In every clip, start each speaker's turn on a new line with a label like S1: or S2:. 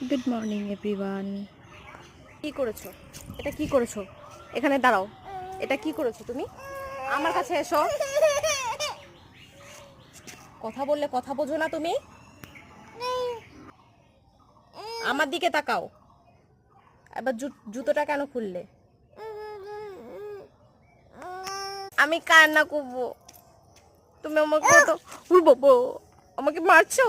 S1: Good morning everyone কি করেছ? এটা কি করেছ? এখানে দাঁড়াও। এটা কি করেছ তুমি? আমার কাছে এসো। কথা বললে কথা বোঝো না তুমি। আমার দিকে তাকাও। এবার জুতোটা কেন খুললে? আমি কান্না করব। তুমি আমাকে আমাকে মারছো?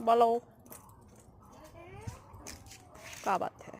S1: बोलो। क्या बात है?